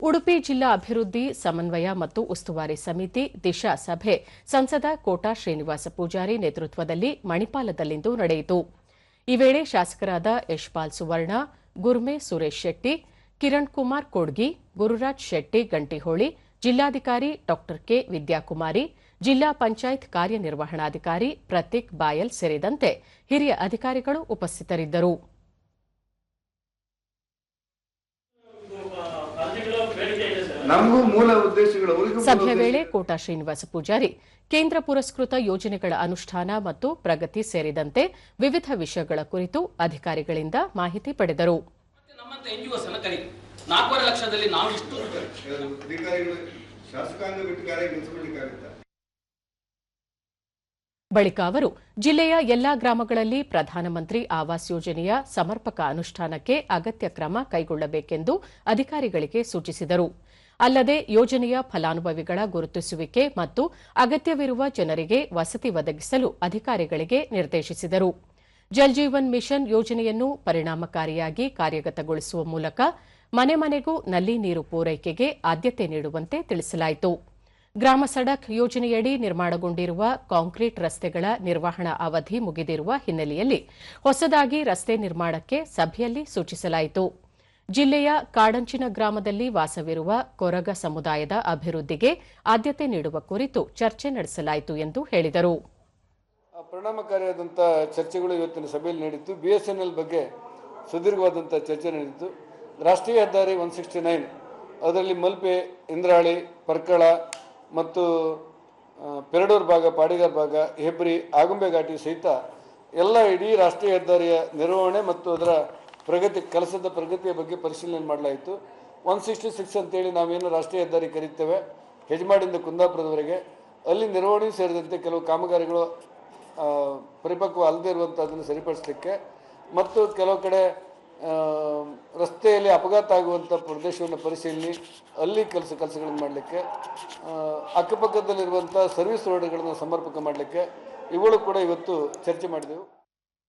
ಉಡುಪಿ ಜಿಲ್ಲಾ ಅಭಿವೃದ್ಧಿ, ಸಮನ್ವಯ ಮತ್ತು ಉಸ್ತುವಾರಿ ಸಮಿತಿ, ದಿಶಾ ಸಭೆ, ಸಂಸದ ಕೋಟಾ ಶ್ರೀನಿವಾಸ ಪೂಜಾರಿ ನೇತೃತ್ವದಲ್ಲಿ ಮಣಿಪಾಲದಲ್ಲಿಂದು ನಡೆಯಿತು. ಈ ವೇಳೆ ಶಾಸಕರಾದ ಯಶ್ಪಾಲ್ ಸುವರ್ಣ, ಗುರ್ಮೆ ಸುರೇಶ್ ಶೆಟ್ಟಿ, ಕಿರಣ್ ಕುಮಾರ್ ಕೊಡ್ಗಿ, ಗುರುರಾಜ್ ಶೆಟ್ಟಿ ಗಂಟಿಹೋಳಿ, ಜಿಲ್ಲಾಧಿಕಾರಿ ಡಾ ಕೆ ವಿದ್ಯಾಕುಮಾರಿ, ಜಿಲ್ಲಾ ಪಂಚಾಯತ್ ಕಾರ್ಯನಿರ್ವಹಣಾಧಿಕಾರಿ ಪ್ರತೀಕ್ ಬಾಯಲ್ ಸೇರಿದಂತೆ ಹಿರಿಯ ಅಧಿಕಾರಿಗಳು ಉಪಸ್ಥಿತರಿದ್ದರು. ನಮಗೂ ಮೂಲ ಉದ್ದೇಶಗಳು ಸಭೆಯ ವೇಳೆ ಕೋಟಾ ಶ್ರೀನಿವಾಸ ಪೂಜಾರಿ ಕೇಂದ್ರ ಪುರಸ್ಕೃತ ಯೋಜನೆಗಳ ಅನುಷ್ಠಾನ ಮತ್ತು ಪ್ರಗತಿ ಸೇರಿದಂತೆ ವಿವಿಧ ವಿಷಯಗಳ ಕುರಿತು ಅಧಿಕಾರಿಗಳಿಂದ ಮಾಹಿತಿ ಪಡೆದರು. ನಾಲ್ಕೂವರೆ ಲಕ್ಷದಲ್ಲಿ ನಾವು ಇಷ್ಟು ಬಳಿಕ ಅವರು ಜಿಲ್ಲೆಯ ಎಲ್ಲಾ ಗ್ರಾಮಗಳಲ್ಲಿ ಪ್ರಧಾನಮಂತ್ರಿ ಆವಾಸ್ ಯೋಜನೆಯ ಸಮರ್ಪಕ ಅನುಷ್ಠಾನಕ್ಕೆ ಅಗತ್ಯ ಕ್ರಮ ಕೈಗೊಳ್ಳಬೇಕೆಂದು ಅಧಿಕಾರಿಗಳಿಗೆ ಸೂಚಿಸಿದರು. ಅಲ್ಲದೆ ಯೋಜನೆಯ ಫಲಾನುಭವಿಗಳ ಗುರುತಿಸುವಿಕೆ ಮತ್ತು ಅಗತ್ಯವಿರುವ ಜನರಿಗೆ ವಸತಿ ಒದಗಿಸಲು ಅಧಿಕಾರಿಗಳಿಗೆ ನಿರ್ದೇಶಿಸಿದರು. ಜಲ್ಜೀವನ್ ಮಿಷನ್ ಯೋಜನೆಯನ್ನು ಪರಿಣಾಮಕಾರಿಯಾಗಿ ಕಾರ್ಯಗತಗೊಳಿಸುವ ಮೂಲಕ ಮನೆ ಮನೆಗೂ ನಲ್ಲಿ ನೀರು ಪೂರೈಕೆಗೆ ಆದ್ಯತೆ ನೀಡುವಂತೆ ತಿಳಿಸಲಾಯಿತು. ಗ್ರಾಮ ಸಡಕ್ ಯೋಜನೆಯಡಿ ನಿರ್ಮಾಣಗೊಂಡಿರುವ ಕಾಂಕ್ರೀಟ್ ರಸ್ತೆಗಳ ನಿರ್ವಹಣಾ ಅವಧಿ ಮುಗಿದಿರುವ ಹಿನ್ನೆಲೆಯಲ್ಲಿ ಹೊಸದಾಗಿ ರಸ್ತೆ ನಿರ್ಮಾಣಕ್ಕೆ ಸಭೆಯಲ್ಲಿ ಸೂಚಿಸಲಾಯಿತು. ಜಿಲ್ಲೆಯ ಕಾಡಂಚಿನ ಗ್ರಾಮದಲ್ಲಿ ವಾಸವಿರುವ ಕೊರಗ ಸಮುದಾಯದ ಅಭಿವೃದ್ಧಿಗೆ ಆದ್ಯತೆ ನೀಡುವ ಕುರಿತು ಚರ್ಚೆ ನಡೆಸಲಾಯಿತು ಎಂದು ಹೇಳಿದರು. ಪರಿಣಾಮಕಾರಿಯಾದಂಥ ಚರ್ಚೆಗಳು ಇವತ್ತಿನ ಸಭೆಯಲ್ಲಿ ನಡೆಯಿತು ಬಿಎಸ್ಎನ್ಎಲ್ ಎಸ್ ಎನ್ ಎಲ್ ಬಗ್ಗೆ ಸುದೀರ್ಘವಾದಂಥ ಚರ್ಚೆ ನಡೆಯಿತು ರಾಷ್ಟ್ರೀಯ ಹೆದ್ದಾರಿ ಒನ್ ಸಿಕ್ಸ್ಟಿ ನೈನ್ ಅದರಲ್ಲಿ ಮಲ್ಪೆ, ಇಂದ್ರಾಳಿ, ಪರ್ಕಳ ಮತ್ತು ಪೆರಡೂರ್ ಭಾಗ, ಪಾಡಿಗಾರ್ ಭಾಗ, ಹೆಬ್ರಿ, ಆಗುಂಬೆ ಘಾಟಿ ಸಹಿತ ಎಲ್ಲ ಇಡೀ ರಾಷ್ಟ್ರೀಯ ಹೆದ್ದಾರಿಯ ನಿರ್ವಹಣೆ ಮತ್ತು ಅದರ ಪ್ರಗತಿ, ಕೆಲಸದ ಪ್ರಗತಿಯ ಬಗ್ಗೆ ಪರಿಶೀಲನೆ ಮಾಡಲಾಯಿತು. ಒನ್ ಸಿಕ್ಸ್ಟಿ ಸಿಕ್ಸ್ ಅಂತೇಳಿ ನಾವೇನು ರಾಷ್ಟ್ರೀಯ ಹೆದ್ದಾರಿ ಕರೀತೇವೆ ಹೆಜ್ಮಾಡಿಂದ ಕುಂದಾಪುರದವರೆಗೆ. ಅಲ್ಲಿ ನಿರ್ವಹಣೆ ಸೇರಿದಂತೆ ಕೆಲವು ಕಾಮಗಾರಿಗಳು ಪರಿಪಕ್ವ ಅಲ್ಲದೆ ಇರುವಂಥದ್ದನ್ನು ಸರಿಪಡಿಸಲಿಕ್ಕೆ. ಮತ್ತು ಕೆಲವು ಕಡೆ ರಸ್ತೆಯಲ್ಲಿ ಅಪಘಾತ ಆಗುವಂಥ ಪ್ರದೇಶವನ್ನು ಪರಿಶೀಲನೆ ಅಲ್ಲಿ ಕೆಲಸ, ಕೆಲಸಗಳನ್ನು ಮಾಡಲಿಕ್ಕೆ ಅಕ್ಕಪಕ್ಕದಲ್ಲಿರುವಂಥ ಸರ್ವಿಸ್ ರೋಡ್ಗಳನ್ನು ಸಮರ್ಪಕ ಮಾಡಲಿಕ್ಕೆ, ಇವುಗಳು ಕೂಡ ಇವತ್ತು ಚರ್ಚೆ ಮಾಡಿದೆವು.